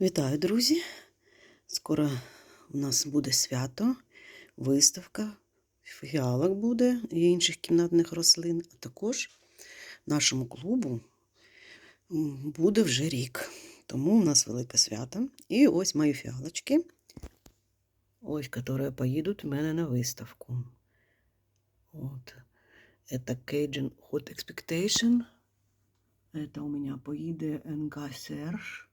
Вітаю, друзі! Скоро у нас буде свято, виставка фіалок буде і інших кімнатних рослин, а також нашому клубу буде вже рік. Тому у нас велике свято. І ось мої фіалочки, ось, які поїдуть в мене на виставку. От. Это Cajun Hot Expectation. Это у мене поїде Енга Серж.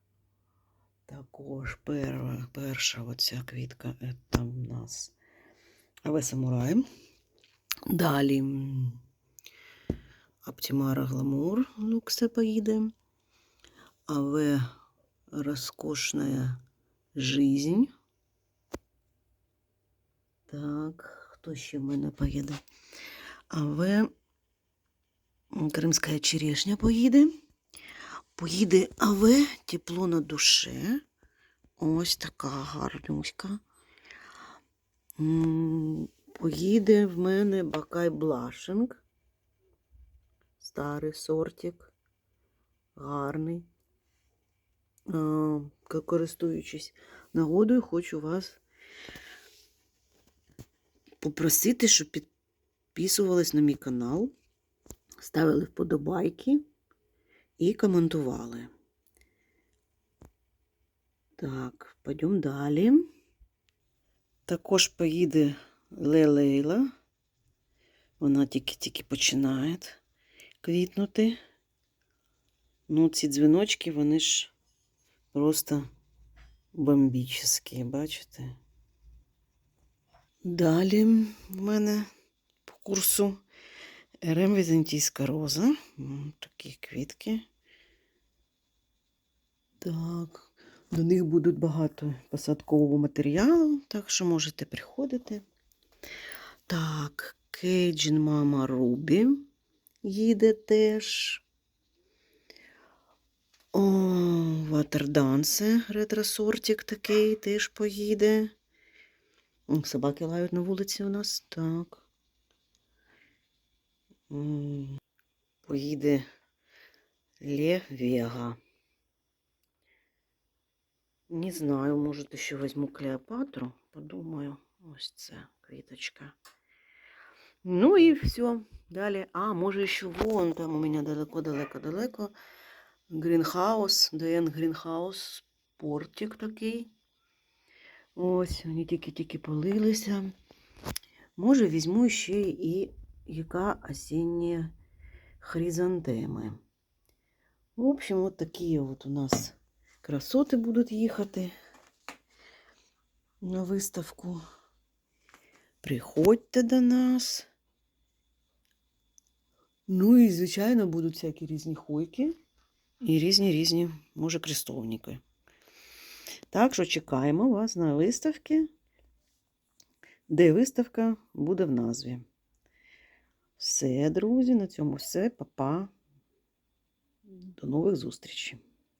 Також перша, перша оця квітка це в нас Аве Самурай. Далі м, Оптимара Гламур Луксе поїде. Аве Роскошная жизнь. Так, хто ще в мене поїде? Аве Кримська черешня поїде. Поїде АВ тепло на душе. Ось така гарнюська. Поїде в мене Бакай Блашинг. Старий сортик. Гарний. Користуючись нагодою, хочу вас попросити, щоб підписувались на мій канал, ставили вподобайки і коментували. Так, пойдемо далі. Також поїде Лелейла. Вона тільки-тільки починає квітнути. Ну, ці дзвіночки, вони ж просто бомбічні, бачите? Далі в мене по курсу РМ Візантійська роза. Такі квітки. Так. До них будуть багато посадкового матеріалу, так що можете приходити. Так, Кейджін Мама Рубі їде теж. О, Ватердансе, ретросортик такий теж поїде. Собаки лають на вулиці у нас. Так. Поїде Ле Вега. Не знаю, может, еще возьму Клеопатру. Подумаю. Ось це квіточка. Ну і все. Далі. А, може, ще вон там у мене далеко-далеко-далеко. Грінхаус, ДН Грінхаус, портик такий. Ось, вони тільки-тільки полилися. Може, візьму ще і яка осіння хризантеми. В общем, вот такі от у нас красоти будуть їхати на виставку. Приходьте до нас. Ну і, звичайно, будуть всякі різні хойки і різні різні, може, крестовники. Так що чекаємо вас на виставки, де виставка буде в назві. Все, друзі, на цьому все. Па-па. До нових зустрічей.